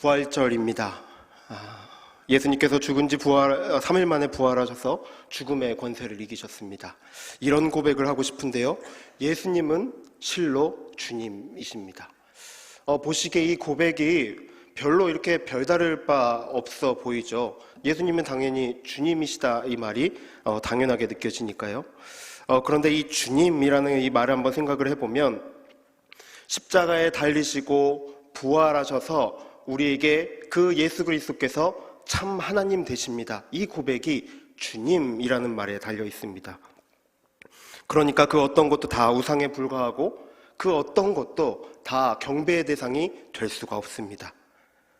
부활절입니다. 아, 예수님께서 죽은 지 부활, 3일 만에 부활하셔서 죽음의 권세를 이기셨습니다. 이런 고백을 하고 싶은데요. 예수님은 실로 주님이십니다. 어, 보시기에 이 고백이 별로 이렇게 별다를 바 없어 보이죠. 예수님은 당연히 주님이시다 이 말이 어, 당연하게 느껴지니까요. 어, 그런데 이 주님이라는 이 말을 한번 생각을 해보면 십자가에 달리시고 부활하셔서 우리에게 그 예수 그리스도께서 참 하나님 되십니다. 이 고백이 주님이라는 말에 달려 있습니다. 그러니까 그 어떤 것도 다 우상에 불과하고 그 어떤 것도 다 경배의 대상이 될 수가 없습니다.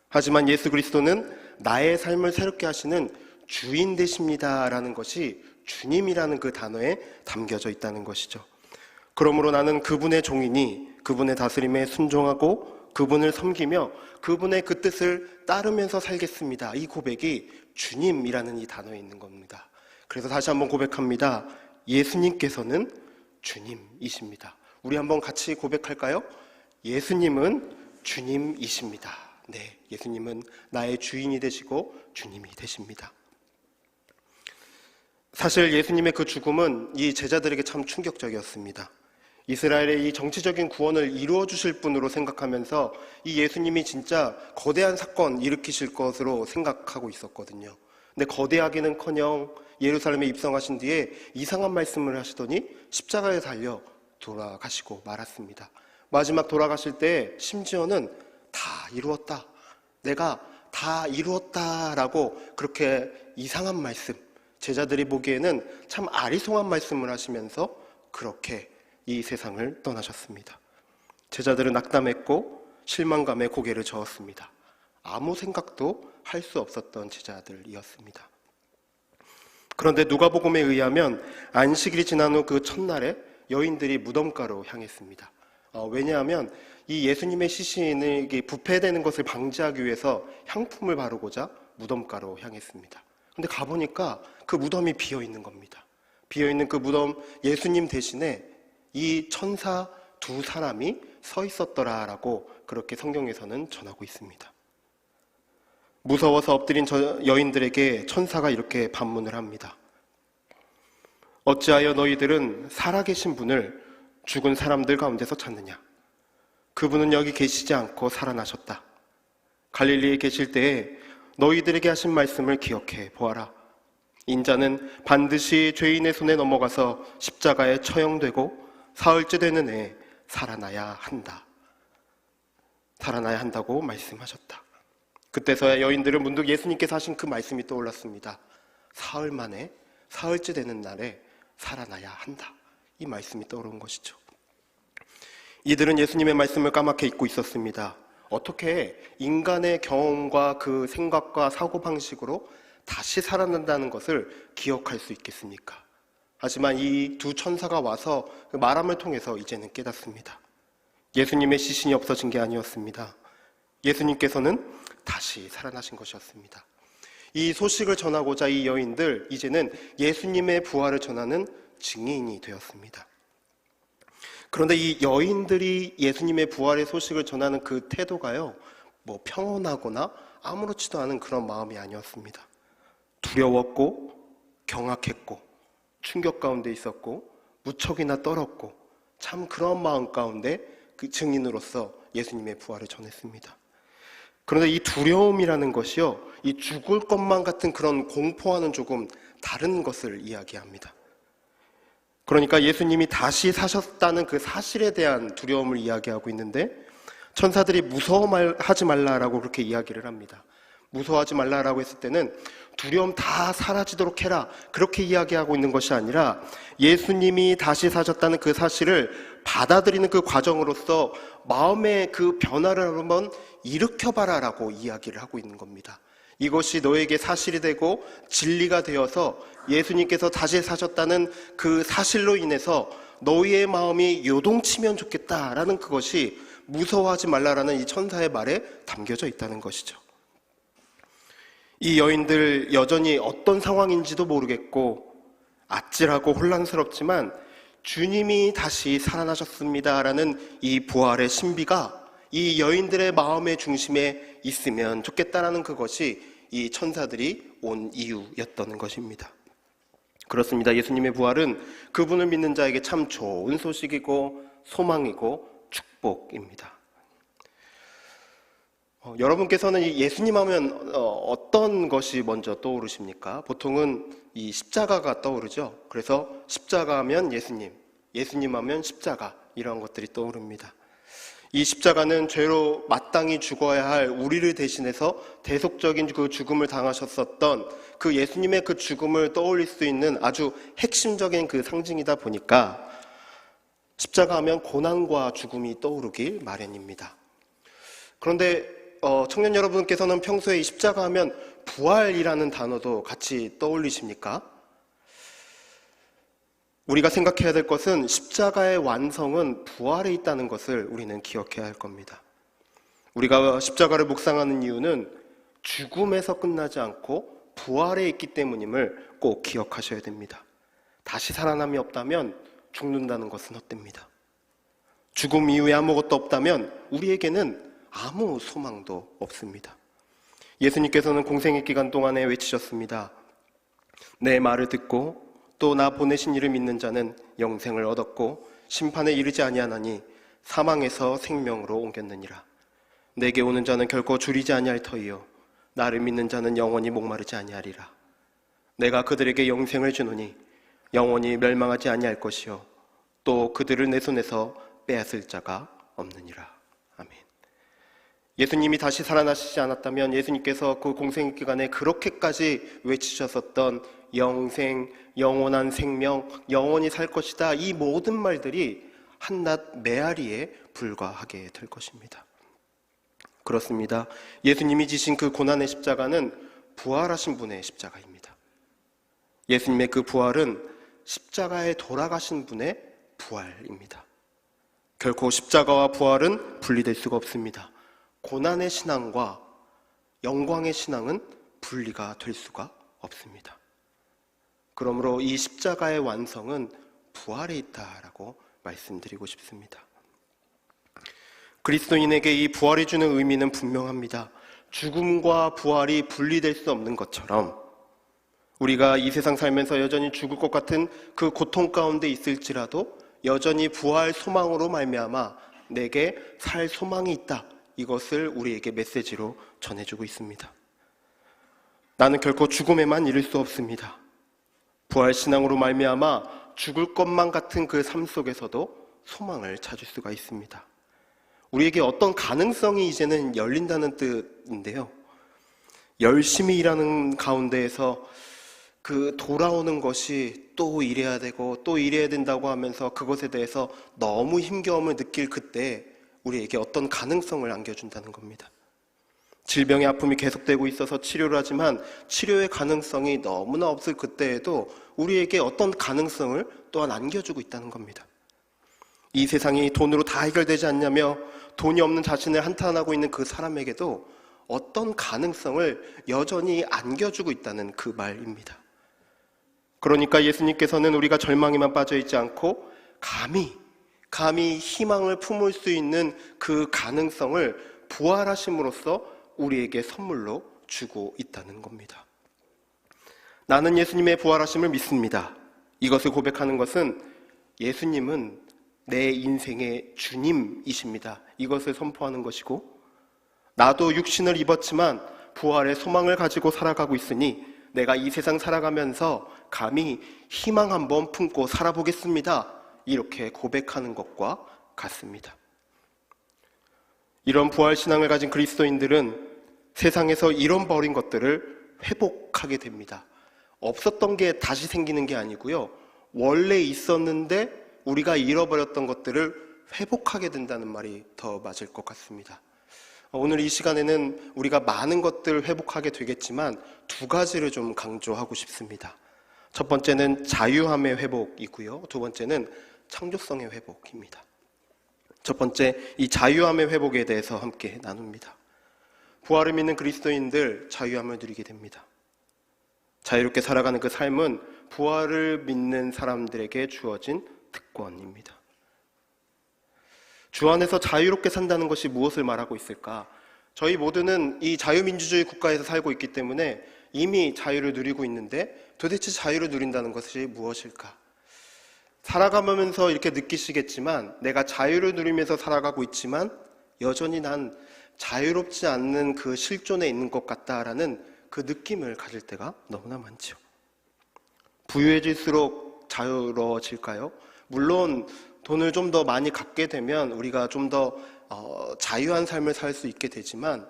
하지만 예수 그리스도는 나의 삶을 새롭게 하시는 주인 되십니다라는 것이 주님이라는 그 단어에 담겨져 있다는 것이죠. 그러므로 나는 그분의 종이니 그분의 다스림에 순종하고 그분을 섬기며 그분의 그 뜻을 따르면서 살겠습니다. 이 고백이 주님이라는 이 단어에 있는 겁니다. 그래서 다시 한번 고백합니다. 예수님께서는 주님이십니다. 우리 한번 같이 고백할까요? 예수님은 주님이십니다. 네, 예수님은 나의 주인이 되시고 주님이 되십니다. 사실 예수님의 그 죽음은 이 제자들에게 참 충격적이었습니다. 이스라엘의 이 정치적인 구원을 이루어 주실 분으로 생각하면서 이 예수님이 진짜 거대한 사건 일으키실 것으로 생각하고 있었거든요. 근데 거대하기는 커녕 예루살렘에 입성하신 뒤에 이상한 말씀을 하시더니 십자가에 달려 돌아가시고 말았습니다. 마지막 돌아가실 때 심지어는 다 이루었다. 내가 다 이루었다라고 그렇게 이상한 말씀, 제자들이 보기에는 참 아리송한 말씀을 하시면서 그렇게 이 세상을 떠나셨습니다. 제자들은 낙담했고 실망감에 고개를 저었습니다. 아무 생각도 할 수 없었던 제자들이었습니다. 그런데 누가복음에 의하면 안식일이 지난 후 그 첫날에 여인들이 무덤가로 향했습니다. 어, 왜냐하면 이 예수님의 시신이 부패되는 것을 방지하기 위해서 향품을 바르고자 무덤가로 향했습니다. 근데 가보니까 그 무덤이 비어 있는 겁니다. 비어 있는 그 무덤 예수님 대신에 이 천사 두 사람이 서 있었더라라고 그렇게 성경에서는 전하고 있습니다. 무서워서 엎드린 저 여인들에게 천사가 이렇게 반문을 합니다. 어찌하여 너희들은 살아계신 분을 죽은 사람들 가운데서 찾느냐? 그분은 여기 계시지 않고 살아나셨다. 갈릴리에 계실 때에 너희들에게 하신 말씀을 기억해 보아라. 인자는 반드시 죄인의 손에 넘어가서 십자가에 처형되고 사흘째 되는 해 살아나야 한다. 살아나야 한다고 말씀하셨다. 그때서야 여인들은 문득 예수님께서 하신 그 말씀이 떠올랐습니다. 사흘 만에 사흘째 되는 날에 살아나야 한다. 이 말씀이 떠오른 것이죠. 이들은 예수님의 말씀을 까맣게 잊고 있었습니다. 어떻게 인간의 경험과 그 생각과 사고방식으로 다시 살아난다는 것을 기억할 수 있겠습니까? 하지만 이 두 천사가 와서 그 말함을 통해서 이제는 깨닫습니다. 예수님의 시신이 없어진 게 아니었습니다. 예수님께서는 다시 살아나신 것이었습니다. 이 소식을 전하고자 이 여인들 이제는 예수님의 부활을 전하는 증인이 되었습니다. 그런데 이 여인들이 예수님의 부활의 소식을 전하는 그 태도가요, 뭐 평온하거나 아무렇지도 않은 그런 마음이 아니었습니다. 두려웠고, 경악했고, 충격 가운데 있었고, 무척이나 떨었고, 참 그런 마음 가운데 그 증인으로서 예수님의 부활을 전했습니다. 그런데 이 두려움이라는 것이요, 이 죽을 것만 같은 그런 공포와는 조금 다른 것을 이야기합니다. 그러니까 예수님이 다시 사셨다는 그 사실에 대한 두려움을 이야기하고 있는데 천사들이 무서워하지 말라라고 그렇게 이야기를 합니다. 무서워하지 말라라고 했을 때는 두려움 다 사라지도록 해라. 그렇게 이야기하고 있는 것이 아니라 예수님이 다시 사셨다는 그 사실을 받아들이는 그 과정으로서 마음의 그 변화를 한번 일으켜봐라라고 이야기를 하고 있는 겁니다. 이것이 너에게 사실이 되고 진리가 되어서 예수님께서 다시 사셨다는 그 사실로 인해서 너희의 마음이 요동치면 좋겠다라는 그것이 무서워하지 말라라는 이 천사의 말에 담겨져 있다는 것이죠. 이 여인들 여전히 어떤 상황인지도 모르겠고 아찔하고 혼란스럽지만 주님이 다시 살아나셨습니다라는 이 부활의 신비가 이 여인들의 마음의 중심에 있으면 좋겠다라는 그것이 이 천사들이 온 이유였던 것입니다. 그렇습니다. 예수님의 부활은 그분을 믿는 자에게 참 좋은 소식이고 소망이고 축복입니다. 어, 여러분께서는 이 예수님 하면 어, 떤 것이 먼저 떠오르십니까? 보통은 이 십자가가 떠오르죠. 그래서 십자가 하면 예수님, 예수님 하면 십자가 이런 것들이 떠오릅니다. 이 십자가는 죄로 마땅히 죽어야 할 우리를 대신해서 대속적인 그 죽음을 당하셨었던 그 예수님의 그 죽음을 떠올릴 수 있는 아주 핵심적인 그 상징이다 보니까 십자가 하면 고난과 죽음이 떠오르길 마련입니다. 그런데 어, 청년 여러분께서는 평소에 이 십자가 하면 부활이라는 단어도 같이 떠올리십니까? 우리가 생각해야 될 것은 십자가의 완성은 부활에 있다는 것을 우리는 기억해야 할 겁니다. 우리가 십자가를 묵상하는 이유는 죽음에서 끝나지 않고 부활에 있기 때문임을 꼭 기억하셔야 됩니다. 다시 살아남이 없다면 죽는다는 것은 헛됩니다. 죽음 이후에 아무것도 없다면 우리에게는 아무 소망도 없습니다. 예수님께서는 공생의 기간 동안에 외치셨습니다. 내 말을 듣고 또 나 보내신 이를 믿는 자는 영생을 얻었고 심판에 이르지 아니하나니 사망에서 생명으로 옮겼느니라. 내게 오는 자는 결코 줄이지 아니할 터이요 나를 믿는 자는 영원히 목마르지 아니하리라. 내가 그들에게 영생을 주노니 영원히 멸망하지 아니할 것이요 또 그들을 내 손에서 빼앗을 자가 없느니라. 아멘. 예수님이 다시 살아나시지 않았다면 예수님께서 그 공생 기간에 그렇게까지 외치셨었던 영생, 영원한 생명, 영원히 살 것이다. 이 모든 말들이 한낱 메아리에 불과하게 될 것입니다. 그렇습니다. 예수님이 지신 그 고난의 십자가는 부활하신 분의 십자가입니다. 예수님의 그 부활은 십자가에 돌아가신 분의 부활입니다. 결코 십자가와 부활은 분리될 수가 없습니다. 고난의 신앙과 영광의 신앙은 분리가 될 수가 없습니다. 그러므로 이 십자가의 완성은 부활에 있다라고 말씀드리고 싶습니다. 그리스도인에게 이 부활이 주는 의미는 분명합니다. 죽음과 부활이 분리될 수 없는 것처럼 우리가 이 세상 살면서 여전히 죽을 것 같은 그 고통 가운데 있을지라도 여전히 부활 소망으로 말미암아 내게 살 소망이 있다. 이것을 우리에게 메시지로 전해주고 있습니다. 나는 결코 죽음에만 이를 수 없습니다. 부활 신앙으로 말미암아 죽을 것만 같은 그 삶 속에서도 소망을 찾을 수가 있습니다. 우리에게 어떤 가능성이 이제는 열린다는 뜻인데요. 열심히 일하는 가운데에서 그 돌아오는 것이 또 일해야 되고 또 일해야 된다고 하면서 그것에 대해서 너무 힘겨움을 느낄 그때 우리에게 어떤 가능성을 안겨준다는 겁니다. 질병의 아픔이 계속되고 있어서 치료를 하지만 치료의 가능성이 너무나 없을 그때에도 우리에게 어떤 가능성을 또한 안겨주고 있다는 겁니다. 이 세상이 돈으로 다 해결되지 않냐며 돈이 없는 자신을 한탄하고 있는 그 사람에게도 어떤 가능성을 여전히 안겨주고 있다는 그 말입니다. 그러니까 예수님께서는 우리가 절망에만 빠져 있지 않고 감히 감히 희망을 품을 수 있는 그 가능성을 부활하심으로써 우리에게 선물로 주고 있다는 겁니다. 나는 예수님의 부활하심을 믿습니다. 이것을 고백하는 것은 예수님은 내 인생의 주님이십니다. 이것을 선포하는 것이고, 나도 육신을 입었지만 부활의 소망을 가지고 살아가고 있으니 내가 이 세상 살아가면서 감히 희망 한번 품고 살아보겠습니다. 이렇게 고백하는 것과 같습니다. 이런 부활 신앙을 가진 그리스도인들은 세상에서 잃어버린 것들을 회복하게 됩니다. 없었던 게 다시 생기는 게 아니고요. 원래 있었는데 우리가 잃어버렸던 것들을 회복하게 된다는 말이 더 맞을 것 같습니다. 오늘 이 시간에는 우리가 많은 것들을 회복하게 되겠지만 두 가지를 좀 강조하고 싶습니다. 첫 번째는 자유함의 회복이고요. 두 번째는 창조성의 회복입니다. 첫 번째, 이 자유함의 회복에 대해서 함께 나눕니다. 부활을 믿는 그리스도인들 자유함을 누리게 됩니다. 자유롭게 살아가는 그 삶은 부활을 믿는 사람들에게 주어진 특권입니다. 주 안에서 자유롭게 산다는 것이 무엇을 말하고 있을까? 저희 모두는 이 자유민주주의 국가에서 살고 있기 때문에 이미 자유를 누리고 있는데 도대체 자유를 누린다는 것이 무엇일까? 살아가면서 이렇게 느끼시겠지만 내가 자유를 누리면서 살아가고 있지만 여전히 난 자유롭지 않는 그 실존에 있는 것 같다라는 그 느낌을 가질 때가 너무나 많죠. 부유해질수록 자유로워질까요? 물론 돈을 좀 더 많이 갖게 되면 우리가 좀더 어, 자유한 삶을 살 수 있게 되지만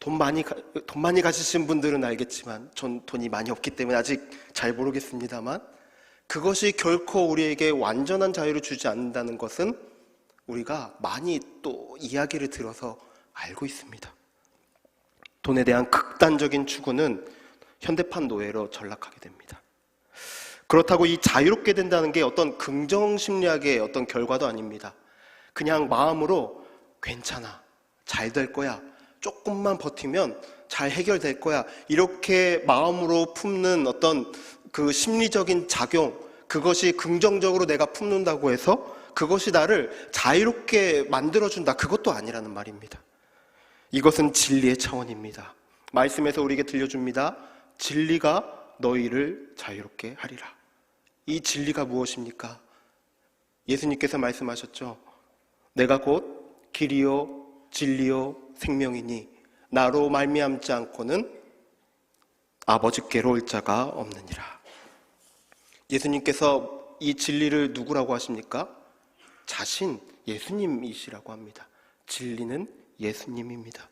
돈 많이 가- 돈 많이 가지신 분들은 알겠지만 전 돈이 많이 없기 때문에 아직 잘 모르겠습니다만 그것이 결코 우리에게 완전한 자유를 주지 않는다는 것은 우리가 많이 또 이야기를 들어서 알고 있습니다. 돈에 대한 극단적인 추구는 현대판 노예로 전락하게 됩니다. 그렇다고 이 자유롭게 된다는 게 어떤 긍정 심리학의 어떤 결과도 아닙니다. 그냥 마음으로 괜찮아. 잘 될 거야. 조금만 버티면 잘 해결될 거야. 이렇게 마음으로 품는 어떤 그 심리적인 작용, 그것이 긍정적으로 내가 품는다고 해서 그것이 나를 자유롭게 만들어준다. 그것도 아니라는 말입니다. 이것은 진리의 차원입니다. 말씀에서 우리에게 들려줍니다. 진리가 너희를 자유롭게 하리라. 이 진리가 무엇입니까? 예수님께서 말씀하셨죠. 내가 곧 길이요 진리요 생명이니 나로 말미암지 않고는 아버지께로 올 자가 없느니라. 예수님께서 이 진리를 누구라고 하십니까? 자신 예수님이시라고 합니다. 진리는 예수님입니다.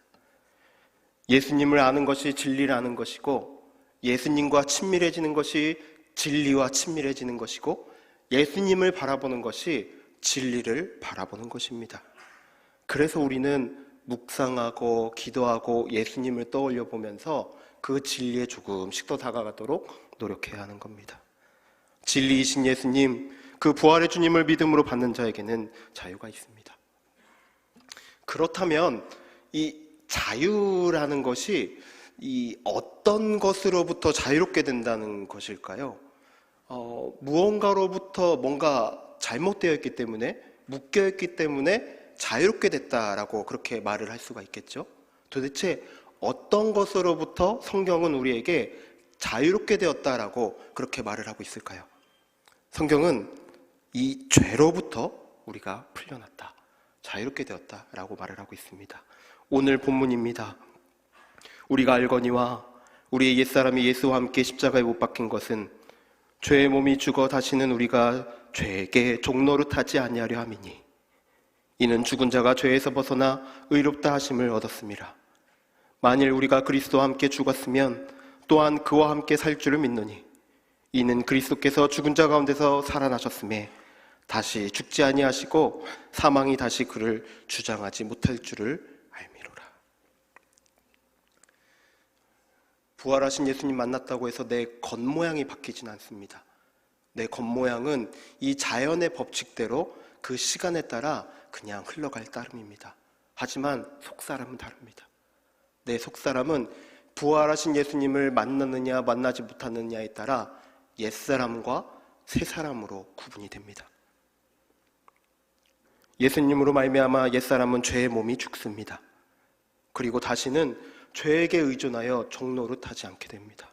예수님을 아는 것이 진리라는 것이고 예수님과 친밀해지는 것이 진리와 친밀해지는 것이고 예수님을 바라보는 것이 진리를 바라보는 것입니다. 그래서 우리는 묵상하고 기도하고 예수님을 떠올려 보면서 그 진리에 조금씩 더 다가가도록 노력해야 하는 겁니다. 진리이신 예수님, 그 부활의 주님을 믿음으로 받는 자에게는 자유가 있습니다. 그렇다면 이 자유라는 것이 이 어떤 것으로부터 자유롭게 된다는 것일까요? 어, 무언가로부터 뭔가 잘못되어 있기 때문에 묶여 있기 때문에 자유롭게 됐다라고 그렇게 말을 할 수가 있겠죠. 도대체 어떤 것으로부터 성경은 우리에게 자유롭게 되었다라고 그렇게 말을 하고 있을까요? 성경은 이 죄로부터 우리가 풀려났다. 자유롭게 되었다 라고 말을 하고 있습니다. 오늘 본문입니다. 우리가 알거니와 우리의 옛사람이 예수와 함께 십자가에 못 박힌 것은 죄의 몸이 죽어 다시는 우리가 죄에게 종노릇하지 아니하려 함이니 이는 죽은 자가 죄에서 벗어나 의롭다 하심을 얻었습니다. 만일 우리가 그리스도와 함께 죽었으면 또한 그와 함께 살 줄을 믿노니 이는 그리스도께서 죽은 자 가운데서 살아나셨음에 다시 죽지 아니하시고 사망이 다시 그를 주장하지 못할 줄을 알미로라. 부활하신 예수님 만났다고 해서 내 겉모양이 바뀌진 않습니다. 내 겉모양은 이 자연의 법칙대로 그 시간에 따라 그냥 흘러갈 따름입니다. 하지만 속사람은 다릅니다. 내 속사람은 부활하신 예수님을 만났느냐 만나지 못하느냐에 따라 옛사람과 새사람으로 구분이 됩니다. 예수님으로 말미암아 옛사람은 죄의 몸이 죽습니다. 그리고 다시는 죄에게 의존하여 종노릇하지 않게 됩니다.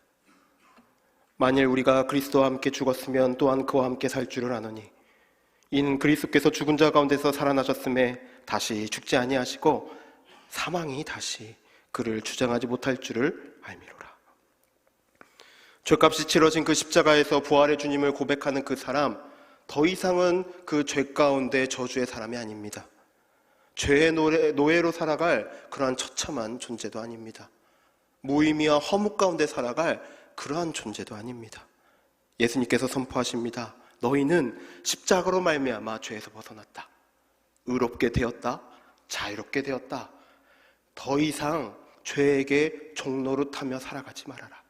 만일 우리가 그리스도와 함께 죽었으면 또한 그와 함께 살 줄을 아노니 이는 그리스도께서 죽은 자 가운데서 살아나셨음에 다시 죽지 아니하시고 사망이 다시 그를 주장하지 못할 줄을 알미로라. 죄값이 치러진 그 십자가에서 부활의 주님을 고백하는 그 사람 더 이상은 그 죄 가운데 저주의 사람이 아닙니다. 죄의 노래, 노예 로 살아갈 그러한 처참한 존재도 아닙니다. 무의미와 허무 가운데 살아갈 그러한 존재도 아닙니다. 예수님께서 선포하십니다. 너희는 십자가로 말미암아 죄에서 벗어났다. 의롭게 되었다. 자유롭게 되었다. 더 이상 죄에게 종노릇하며 살아가지 말아라.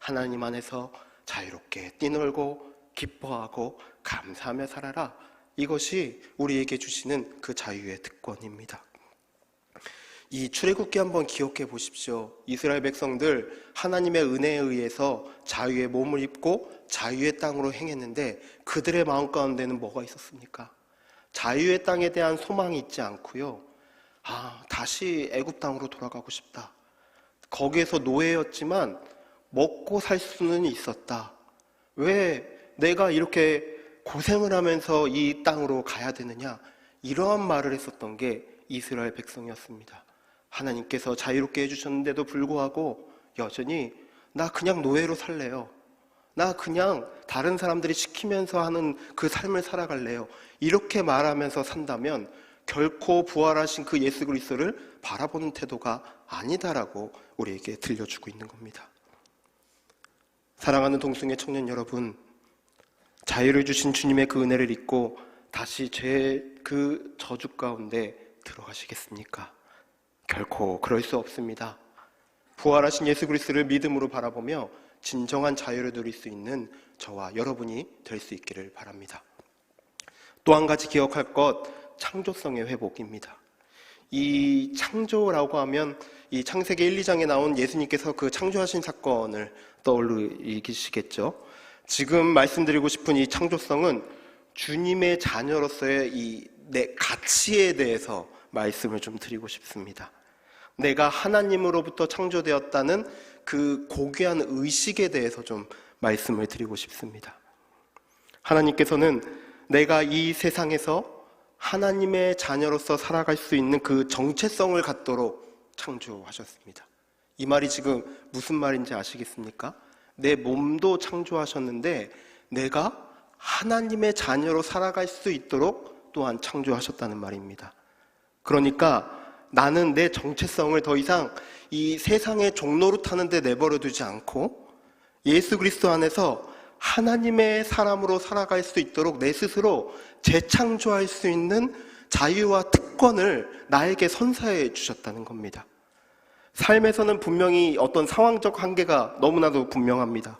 하나님 안에서 자유롭게 뛰놀고 기뻐하고 감사하며 살아라. 이것이 우리에게 주시는 그 자유의 특권입니다. 이 출애굽기 한번 기억해 보십시오. 이스라엘 백성들 하나님의 은혜에 의해서 자유의 몸을 입고 자유의 땅으로 행했는데 그들의 마음 가운데는 뭐가 있었습니까? 자유의 땅에 대한 소망이 있지 않고요. 아, 다시 애굽 땅으로 돌아가고 싶다. 거기에서 노예였지만 먹고 살 수는 있었다. 왜 내가 이렇게 고생을 하면서 이 땅으로 가야 되느냐? 이러한 말을 했었던 게 이스라엘 백성이었습니다. 하나님께서 자유롭게 해주셨는데도 불구하고 여전히 나 그냥 노예로 살래요. 나 그냥 다른 사람들이 시키면서 하는 그 삶을 살아갈래요. 이렇게 말하면서 산다면 결코 부활하신 그 예수 그리스도를 바라보는 태도가 아니다라고 우리에게 들려주고 있는 겁니다. 사랑하는 동승의 청년 여러분, 자유를 주신 주님의 그 은혜를 잊고 다시 죄그 저주 가운데 들어가시겠습니까? 결코 그럴 수 없습니다. 부활하신 예수 그리스도를 믿음으로 바라보며 진정한 자유를 누릴 수 있는 저와 여러분이 될 수 있기를 바랍니다. 또 한 가지 기억할 것, 창조성의 회복입니다. 이 창조라고 하면 이 창세기 1, 2장에 나온 예수님께서 그 창조하신 사건을 떠올리시겠죠. 지금 말씀드리고 싶은 이 창조성은 주님의 자녀로서의 이 내 가치에 대해서 말씀을 좀 드리고 싶습니다. 내가 하나님으로부터 창조되었다는 그 고귀한 의식에 대해서 좀 말씀을 드리고 싶습니다. 하나님께서는 내가 이 세상에서 하나님의 자녀로서 살아갈 수 있는 그 정체성을 갖도록 창조하셨습니다. 이 말이 지금 무슨 말인지 아시겠습니까? 내 몸도 창조하셨는데 내가 하나님의 자녀로 살아갈 수 있도록 또한 창조하셨다는 말입니다. 그러니까 나는 내 정체성을 더 이상 이 세상의 종로로 타는데 내버려 두지 않고 예수 그리스도 안에서 하나님의 사람으로 살아갈 수 있도록 내 스스로 재창조할 수 있는 자유와 특권을 나에게 선사해 주셨다는 겁니다. 삶에서는 분명히 어떤 상황적 한계가 너무나도 분명합니다.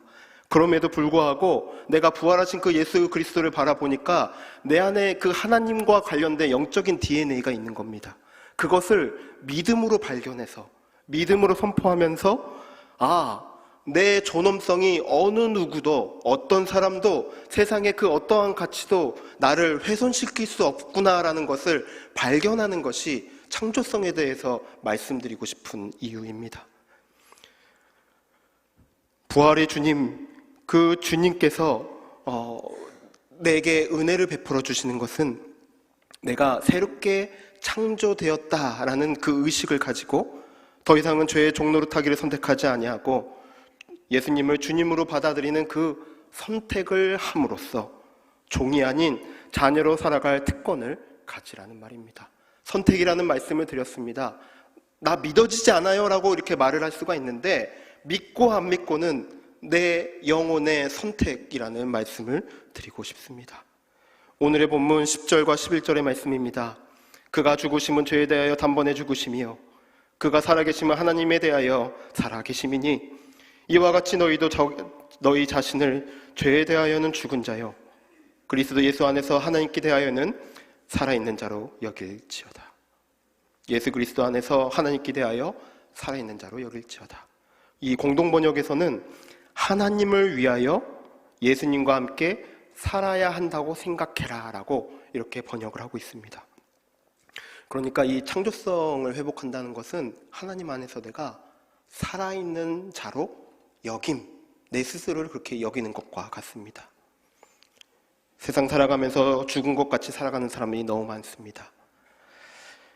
그럼에도 불구하고 내가 부활하신 그 예수 그리스도를 바라보니까 내 안에 그 하나님과 관련된 영적인 DNA가 있는 겁니다. 그것을 믿음으로 발견해서 믿음으로 선포하면서 아, 내 존엄성이 어느 누구도 어떤 사람도 세상의 그 어떠한 가치도 나를 훼손시킬 수 없구나라는 것을 발견하는 것이 창조성에 대해서 말씀드리고 싶은 이유입니다. 부활의 주님, 그 주님께서 어, 내게 은혜를 베풀어 주시는 것은 내가 새롭게 창조되었다라는 그 의식을 가지고 더 이상은 죄의 종로로 타기를 선택하지 아니하고 예수님을 주님으로 받아들이는 그 선택을 함으로써 종이 아닌 자녀로 살아갈 특권을 가지라는 말입니다. 선택이라는 말씀을 드렸습니다. 나 믿어지지 않아요 라고 이렇게 말을 할 수가 있는데 믿고 안 믿고는 내 영혼의 선택이라는 말씀을 드리고 싶습니다. 오늘의 본문 10절과 11절의 말씀입니다. 그가 죽으심은 죄에 대하여 단번에 죽으심이요. 그가 살아계심은 하나님에 대하여 살아계심이니 이와 같이 너희도 저, 너희 자신을 죄에 대하여는 죽은 자요. 그리스도 예수 안에서 하나님께 대하여는 살아있는 자로 여길지어다. 예수 그리스도 안에서 하나님께 대하여 살아있는 자로 여길지어다. 이 공동번역에서는 하나님을 위하여 예수님과 함께 살아야 한다고 생각해라 라고 이렇게 번역을 하고 있습니다. 그러니까 이 창조성을 회복한다는 것은 하나님 안에서 내가 살아있는 자로 여김, 내 스스로를 그렇게 여기는 것과 같습니다. 세상 살아가면서 죽은 것 같이 살아가는 사람이 너무 많습니다.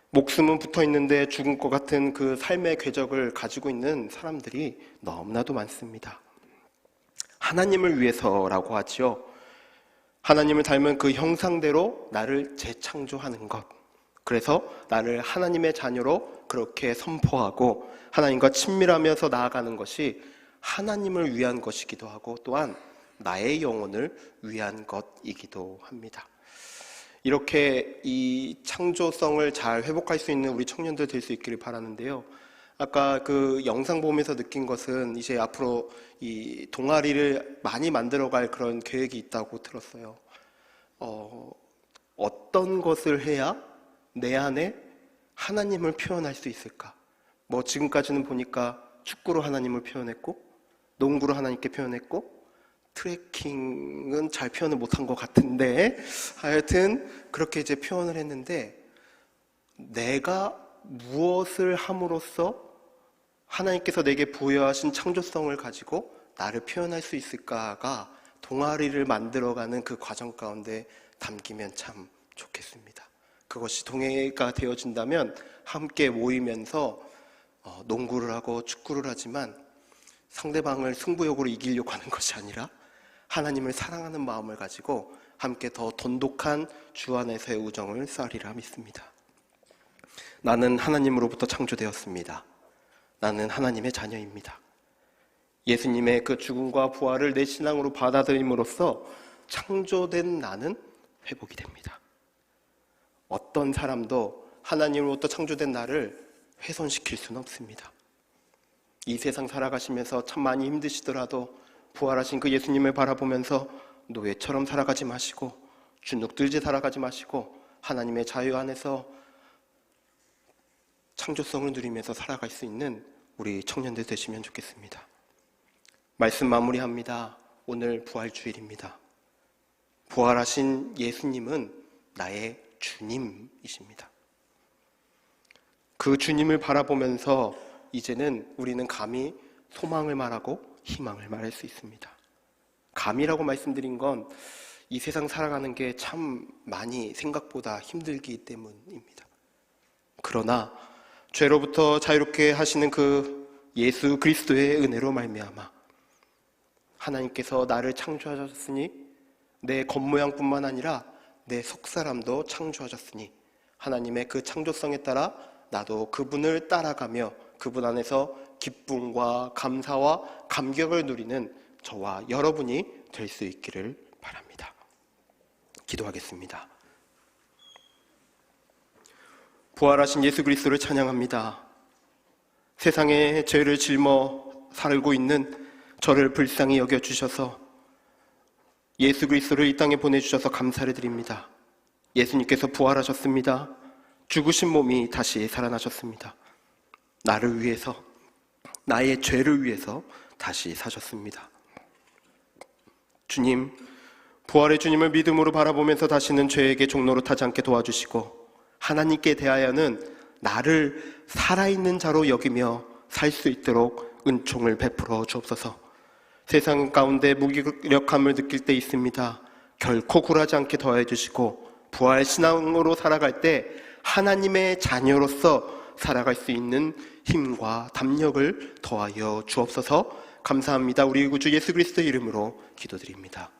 목숨은 붙어 있는데 죽은 것 같은 그 삶의 궤적을 가지고 있는 사람들이 너무나도 많습니다. 하나님을 위해서라고 하지요. 하나님을 닮은 그 형상대로 나를 재창조하는 것. 그래서 나를 하나님의 자녀로 그렇게 선포하고 하나님과 친밀하면서 나아가는 것이 하나님을 위한 것이기도 하고 또한 나의 영혼을 위한 것이기도 합니다. 이렇게 이 창조성을 잘 회복할 수 있는 우리 청년들 될 수 있기를 바라는데요. 아까 그 영상 보면서 느낀 것은 이제 앞으로 이 동아리를 많이 만들어갈 그런 계획이 있다고 들었어요. 어, 어떤 것을 해야 내 안에 하나님을 표현할 수 있을까? 뭐 지금까지는 보니까 축구로 하나님을 표현했고 농구로 하나님께 표현했고 트래킹은 잘 표현을 못한 것 같은데 하여튼 그렇게 이제 표현을 했는데 내가 무엇을 함으로써 하나님께서 내게 부여하신 창조성을 가지고 나를 표현할 수 있을까가 동아리를 만들어가는 그 과정 가운데 담기면 참 좋겠습니다. 그것이 동해가 되어진다면 함께 모이면서 어, 농구를 하고 축구를 하지만 상대방을 승부욕으로 이기려고 하는 것이 아니라 하나님을 사랑하는 마음을 가지고 함께 더 돈독한 주 안에서의 우정을 쌓으리라 믿습니다. 나는 하나님으로부터 창조되었습니다. 나는 하나님의 자녀입니다. 예수님의 그 죽음과 부활을 내 신앙으로 받아들임으로써 창조된 나는 회복이 됩니다. 어떤 사람도 하나님으로부터 창조된 나를 훼손시킬 수는 없습니다. 이 세상 살아가시면서 참 많이 힘드시더라도 부활하신 그 예수님을 바라보면서 노예처럼 살아가지 마시고 주눅들지 살아가지 마시고 하나님의 자유 안에서 창조성을 누리면서 살아갈 수 있는 우리 청년들 되시면 좋겠습니다. 말씀 마무리합니다. 오늘 부활 주일입니다. 부활하신 예수님은 나의 주님이십니다. 그 주님을 바라보면서 이제는 우리는 감히 소망을 말하고 희망을 말할 수 있습니다. 감이라고 말씀드린 건 이 세상 살아가는 게 참 많이 생각보다 힘들기 때문입니다. 그러나 죄로부터 자유롭게 하시는 그 예수 그리스도의 은혜로 말미암아 하나님께서 나를 창조하셨으니 내 겉모양뿐만 아니라 내 속사람도 창조하셨으니 하나님의 그 창조성에 따라 나도 그분을 따라가며 그분 안에서 기쁨과 감사와 감격을 누리는 저와 여러분이 될 수 있기를 바랍니다. 기도하겠습니다. 부활하신 예수 그리스도를 찬양합니다. 세상에 죄를 짊어 살고 있는 저를 불쌍히 여겨 주셔서 예수 그리스도를 이 땅에 보내 주셔서 감사를 드립니다. 예수님께서 부활하셨습니다. 죽으신 몸이 다시 살아나셨습니다. 나를 위해서 나의 죄를 위해서 다시 사셨습니다. 주님, 부활의 주님을 믿음으로 바라보면서 다시는 죄에게 종로로 타지 않게 도와주시고 하나님께 대하여는 나를 살아있는 자로 여기며 살 수 있도록 은총을 베풀어 주옵소서. 세상 가운데 무기력함을 느낄 때 있습니다. 결코 굴하지 않게 더해 주시고 부활 신앙으로 살아갈 때 하나님의 자녀로서 살아갈 수 있는 힘과 담력을 더하여 주옵소서. 감사합니다. 우리 구주 예수 그리스도 이름으로 기도드립니다.